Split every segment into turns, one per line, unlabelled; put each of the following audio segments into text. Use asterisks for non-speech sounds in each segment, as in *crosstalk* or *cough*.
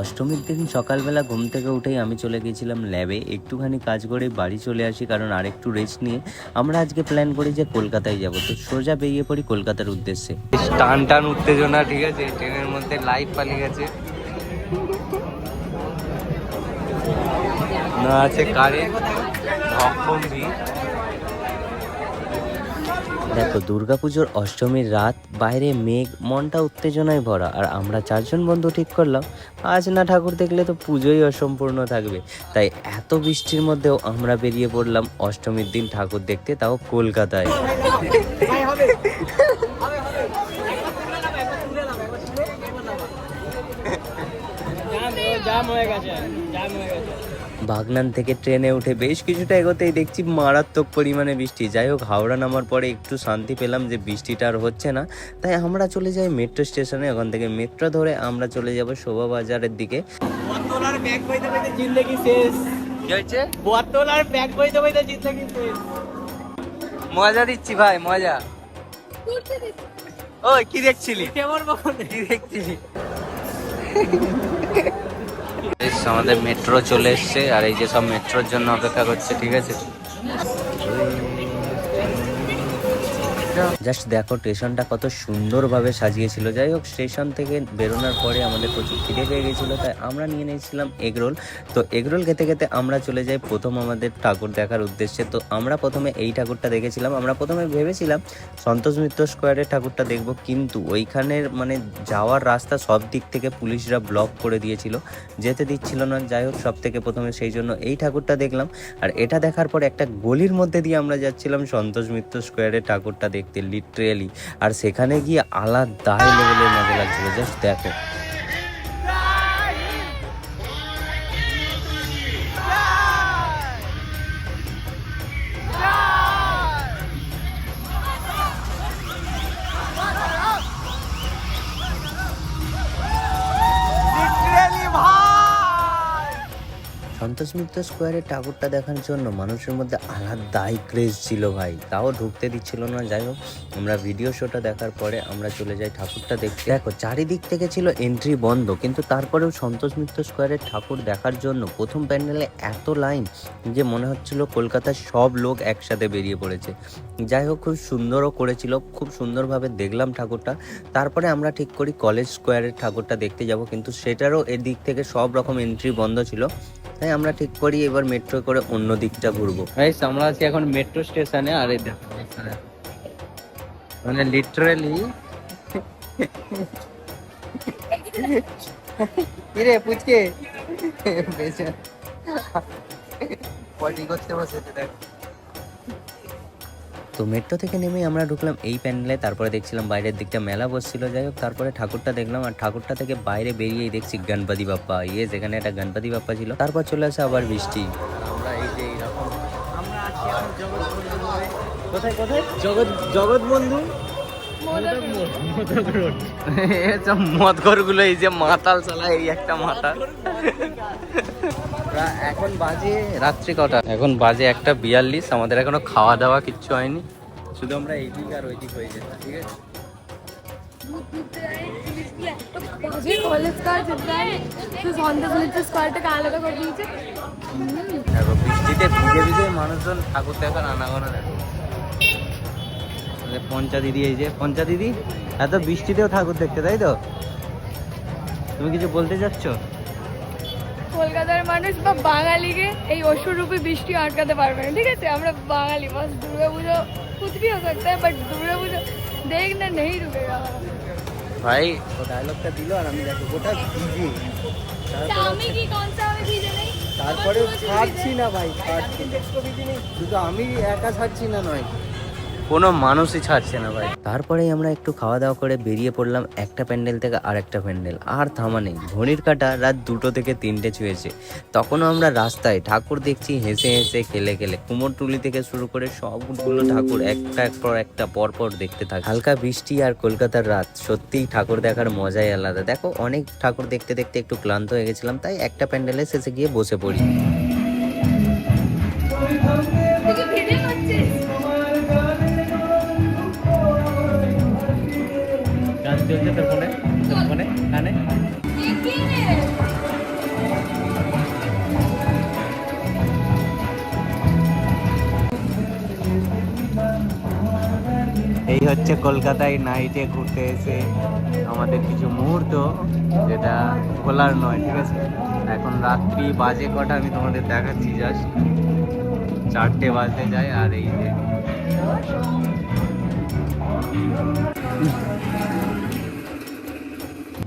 অষ্টমীর দিন সকালবেলা ঘুম থেকে উঠেই আমি চলে গিয়েছিলাম ল্যাবে একটুখানি কাজ করে বাড়ি চলে আসি, কারণ আরেকটু রেস্ট নিয়ে। আমরা আজকে প্ল্যান করি যে কলকাতায় যাব। তো সোজা বেরিয়ে পড়ি কলকাতার উদ্দেশ্যে। টান টান উত্তেজনা, ঠিক আছে? ট্রেনের মধ্যে লাইট পালিয়ে গেছে। না, আছে কারেন্ট ভক্ষম দেখো, দুর্গাপুজোর অষ্টমীর রাত, বাইরে মেঘ, মনটা উত্তেজনায় ভরা। আর আমরা চারজন বন্ধু ঠিক করলাম, আজ না ঠাকুর দেখলে তো পুজোই অসম্পূর্ণ থাকবে। তাই এত বৃষ্টির মধ্যেও আমরা বেরিয়ে পড়লাম অষ্টমীর দিন ঠাকুর দেখতে, তাও কলকাতায়। বাগনান থেকে ট্রেনে উঠে বেশ কিছুটা এগোতেই দেখছি মারাত্মক পরিমাণে বৃষ্টি। যাই হোক হাওড়া নামার পরে একটু শান্তি পেলাম যে বৃষ্টিটা আর হচ্ছে না। তাই আমরা চলে যাই মেট্রো স্টেশনে ওখান থেকে মেট্রো ধরে আমরা চলে যাব শোভা বাজারের দিকে মজা দিচ্ছি ভাই মজা। ওই কি দেখছিলি?
কেমন বকন
কি দেখছিলি? আমাদের মেট্রো চলে এসছে আর এই যে সব মেট্রোর জন্য অপেক্ষা করছে ঠিক আছে? জাস্ট দেখো, স্টেশনটা কত সুন্দরভাবে সাজিয়েছিল। যাই হোক, স্টেশন থেকে বেরোনোর পরে আমাদের প্রচুর খিদে পেয়ে গেছিল, তাই আমরা নিয়ে নিয়েছিলাম এগরোল তো এগরোল খেতে খেতে আমরা চলে যাই প্রথম আমাদের ঠাকুর দেখার উদ্দেশ্যে। তো আমরা প্রথমে এই ঠাকুরটা দেখেছিলাম, আমরা প্রথমে ভেবেছিলাম সন্তোষ মিত্র স্কোয়ারের ঠাকুরটা দেখব, কিন্তু ওইখানের মানে যাওয়ার রাস্তা সব দিক থেকে পুলিশরা ব্লক করে দিয়েছিল, যেতে দিচ্ছিল না। যাই হোক, সব থেকে প্রথমে সেই জন্য এই ঠাকুরটা দেখলাম। আর এটা দেখার পর একটা গলির মধ্যে দিয়ে আমরা যাচ্ছিলাম সন্তোষ মিত্র স্কোয়ারের ঠাকুরটা দেখতে লিটারেলি আর সেখানে গিয়ে আলাদাই লেভেলের মজা লাগছিল জাস্ট দেখো। সন্তোষ মিত্র স্কোয়ারের ঠাকুরটা দেখার জন্য মানুষের মধ্যে আলাদাই ক্রেজ ছিল ভাই। তাও ঢুকতে দিচ্ছিল না, যাই হোক। আমরা ভিডিও শোটা দেখার পরে আমরা চলে যাই ঠাকুরটা দেখতে। দেখো, চারিদিক থেকে ছিল এন্ট্রি বন্ধ, কিন্তু তারপরেও সন্তোষ মিত্র স্কোয়ারের ঠাকুর দেখার জন্য প্রথম প্যান্ডেলে এত লাইন যে মনে হচ্ছিল কলকাতার সব লোক একসাথে বেরিয়ে পড়েছে। যাই হোক, খুব সুন্দরও করেছিল, খুব সুন্দরভাবে দেখলাম ঠাকুরটা। তারপরে আমরা ঠিক করি কলেজ স্কোয়ারের ঠাকুরটা দেখতে যাব, কিন্তু সেটারও এদিক থেকে সব রকম এন্ট্রি বন্ধ ছিল। তাই আমরা ঠিক করি, এবার মেট্রো করে অন্য দিকটা ঘুরবো। আমরা আছি এখন মেট্রো স্টেশনে আর এই দেখো মানে লিটারেলি *laughs* কিরে, পুচকে? বেঁচে করতে বসেছে, দেখ। তো মেট্রো থেকে নেমে আমরা ঢুকলাম এই প্যান্ডেলে তারপরে দেখছিলাম বাইরের দিকটা মেলা বসছিল। যাই হোক তারপরে ঠাকুরটা দেখলাম আর ঠাকুরটা থেকে বাইরে বেরিয়েই দেখছি গণপতি বাপ্পা। ইয়ে যেখানে একটা গণপতি বাপ্পা ছিল। তারপর চলে আসে আবার বৃষ্টি। আমরা এই যে এইরকম
আমরা আছি এখন জগৎ কোথায় কোথায়? জগৎ জগৎ বন্ধু?
মদঘরগুলো এই যে মাতাল চালা এই একটা মাতাল এখন বাজে রাত্রি কটা এখন বাজে একটা বিয়াল্লিশ আমাদের এখনও খাওয়া দাওয়া কিচ্ছু হয়নি শুধু আমরা এই দিক আর ওই দিক হয়ে যেতাম ঠিক আছে বৃষ্টিতে মানুষজন ঠাকুর দেখার আনাগোনা দেখো পঞ্চা দিদি এই যে পঞ্চা দিদি এত বৃষ্টিতেও ঠাকুর দেখতে তাই তো? তুমি কিছু বলতে চাচ্ছ?
কলকাতার মানুষ বা বাঙালিকে এই অসুররূপী বৃষ্টি আটকাতে পারবে না ঠিক আছে? আমরা বাঙালি বাস দুর্গা পুজো कुछ भी हो सकता है बट दुर्गा पूजा देखना नहीं रुकेगा
भाई तो डायलॉग का আর আমি দেখো গোটা ভিজে।
আমি কি কোন সা ভিজে নাই?
তারপরে ছাড়ছি না ভাই ছাড়ছি শুধু আমি একা ছাড়ছি না নয় কোনো মানুষই ছাড়ছে না ভাই। তারপরেই আমরা একটু খাওয়া দাওয়া করে বেরিয়ে পড়লাম একটা প্যান্ডেল থেকে আর একটা প্যান্ডেল। আর থামা নেই। ঘড়ির কাটা রাত দুটো থেকে তিনটে ছুঁয়েছে। তখনও আমরা রাস্তায় ঠাকুর দেখছি হেসে হেসে খেলে খেলে। কুমোরটুলি থেকে শুরু করে সবগুলো ঠাকুর একটা পর একটা পর পর দেখতে থাকে হালকা বৃষ্টি আর কলকাতার রাত। সত্যিই ঠাকুর দেখার মজাই আলাদা। দেখো, অনেক ঠাকুর দেখতে দেখতে একটু ক্লান্ত হয়ে গেছিলাম, তাই একটা প্যান্ডেলে শেষে গিয়ে বসে পড়ি। হচ্ছে কলকাতায় নাইটে ঘুরতে এসে আমাদের কিছু মুহূর্ত যেটা খোলার নয়, ঠিক আছে? এখন রাত্রি বাজে কটা, আমি তোমাদের দেখাচ্ছি জাস্ট চারটে বাজতে যায় আর এই যে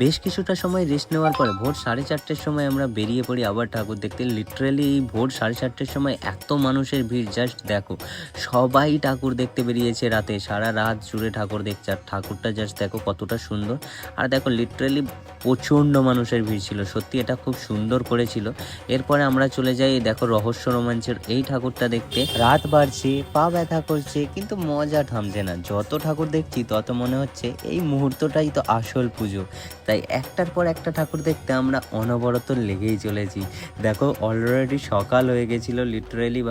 বেশ কিছুটা সময় রেস্ট নেওয়ার পরে ভোর সাড়ে চারটের সময় আমরা বেরিয়ে পড়ি আবার ঠাকুর দেখতে। লিটারেলি এই ভোর সাড়ে চারটের সময় এত মানুষের ভিড় জাস্ট দেখো, সবাই ঠাকুর দেখতে বেরিয়েছে রাতে, সারা রাত জুড়ে ঠাকুর দেখছে। আর ঠাকুরটা জাস্ট দেখো কতটা সুন্দর। আর দেখো লিটারেলি প্রচণ্ড মানুষের ভিড় ছিল, সত্যি এটা খুব সুন্দর করেছিল। এরপরে আমরা চলে যাই দেখো রহস্য রোমাঞ্চের, এই ঠাকুরটা দেখতে। রাত বাড়ছে, পা ব্যথা করছে, কিন্তু মজা থামছে না। যত ঠাকুর দেখছি, তত মনে হচ্ছে এই মুহূর্তটাই তো আসল পুজো। তাই একটার পর একটা ঠাকুর দেখতে আমরা অনবরত লেগেই চলেছি। দেখো অলরেডি সকাল হয়ে গেছিল লিটারেলি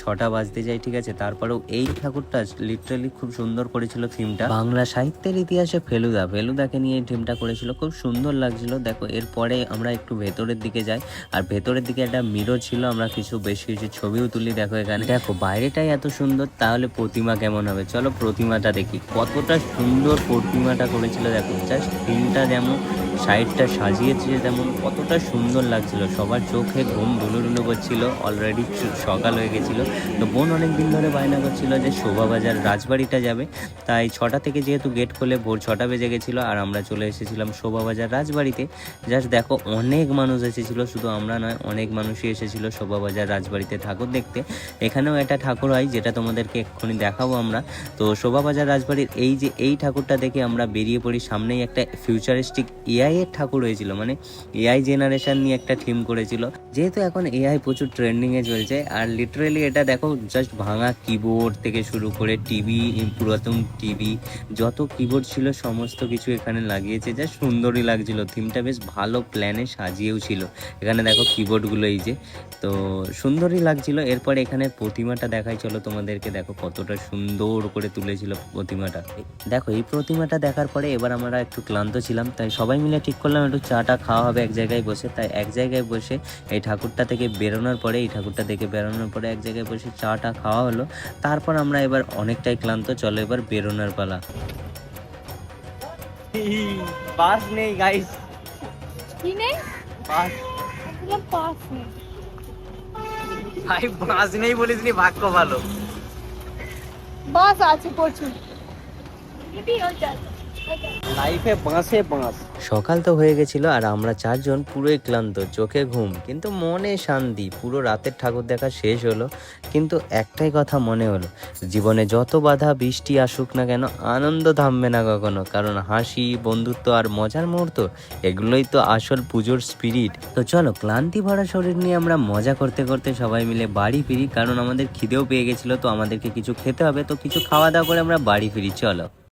ছটা বাজতে যাই ঠিক আছে? তারপরেও এই ঠাকুরটা লিটারেলি খুব সুন্দর করেছিল থিমটা বাংলা সাহিত্যের ইতিহাসে ফেলুদা, ফেলুদাকে নিয়ে এই থিমটা করেছিল, খুব সুন্দর লাগছিল। দেখো, এরপরে আমরা একটু ভেতরের দিকে যাই, আর ভেতরের দিকে একটা মিরর ছিল, আমরা কিছু বেশ কিছু ছবিও তুলি, দেখো এখানে। দেখো, বাইরেটাই এত সুন্দর, তাহলে প্রতিমা কেমন হবে? চলো প্রতিমাটা দেখি। কতটা সুন্দর প্রতিমাটা করেছিল, দেখো জাস্ট থিমটা যেমন সাইডটা সাজিয়েছে যেমন কতটা সুন্দর লাগছিল। সবার চোখে ঘুম ডুলুডুলু করছিল অলরেডি সকাল হয়ে গেছিল। তো বোন অনেক দিন ধরে বায়না করছিল যে শোভাবাজার রাজবাড়িটা যাবে। তাই ছটা থেকে যেহেতু গেট খোলে ভোর ছটা বেজে গেছিল আর আমরা চলে এসেছিলাম শোভাবাজার রাজবাড়িতে। জাস্ট দেখো, অনেক মানুষ এসেছিল, শুধু আমরা নয়, অনেক মানুষই এসেছিল শোভাবাজার রাজবাড়িতে ঠাকুর দেখতে। এখানেও একটা ঠাকুর হয়, যেটা তোমাদেরকে এক্ষুনি দেখাবো আমরা। তো শোভাবাজার রাজবাড়ির এই যে, এই ঠাকুরটা দেখে আমরা বেরিয়ে পড়ি সামনেই একটা ফিউচারিস্টিক এআই এর ঠাকুর হয়েছিল মানে এআই জেনারেশন নিয়ে একটা থিম করেছিল। যেহেতু এখন এআই প্রচুর ট্রেন্ডিং এ চলছে, আর লিটারেলি এটা দেখো জাস্ট ভাঙা কিবোর্ড থেকে শুরু করে টিভি পুরাতন টিভি যত কিবোর্ড ছিল, সমস্ত কিছু এখানে লাগিয়েছে। যা সুন্দরই লাগছিল থিমটা বেশ ভালো প্ল্যানে সাজিয়েও ছিল। এখানে দেখো কিবোর্ডগুলো এই যে, তো সুন্দরই লাগছিল। এরপরে এখানে প্রতিমাটা দেখাই চলো তোমাদেরকে দেখো কতটা সুন্দর করে তুলেছিল প্রতিমাটা। দেখো, এই প্রতিমাটা দেখার পরে এবার আমরা একটু ক্লান্ত ছিলাম, তাই সবাই মিলে ঠিক করলাম একটু চাটা খাওয়া হবে এক জায়গায় বসে। তাই এক জায়গায় বসে এই ঠাকুরটা থেকে বেরোনোর পরে এই ঠাকুরটা থেকে বেরোনোর পরে এক জায়গায় বসে চাটা খাওয়া হলো। তারপর আমরা এবার অনেকটাই ক্লান্ত চলো এবার বেরোনোর পালা। বাস নেই গাইস
কি নেই?
বাস।
বললাম নেই।
ভাই বাস নেই বলিস ভাগ্য ভালো।
বাস আছে প্রচুর।
সকাল তো হয়ে গেছিল আর আমরা চারজন পুরোই ক্লান্ত, চোখে ঘুম, কিন্তু মনে শান্তি, পুরো রাতের ঠাকুর দেখা শেষ হলো। কিন্তু একটাই কথা মনে হলো, জীবনে যত বাধা বৃষ্টি আসুক না কেন, আনন্দ থামবে না কখনো, কারণ হাসি, বন্ধুত্ব আর মজার মুহূর্ত, এগুলোই তো আসল পুজোর স্পিরিট তো চলো, ক্লান্তি ভরা শরীর নিয়ে আমরা মজা করতে করতে সবাই মিলে বাড়ি ফিরি, কারণ আমাদের খিদেও পেয়ে গেছিল, তো আমাদেরকে কিছু খেতে হবে, তো কিছু খাওয়া দাওয়া করে আমরা বাড়ি ফিরি, চলো।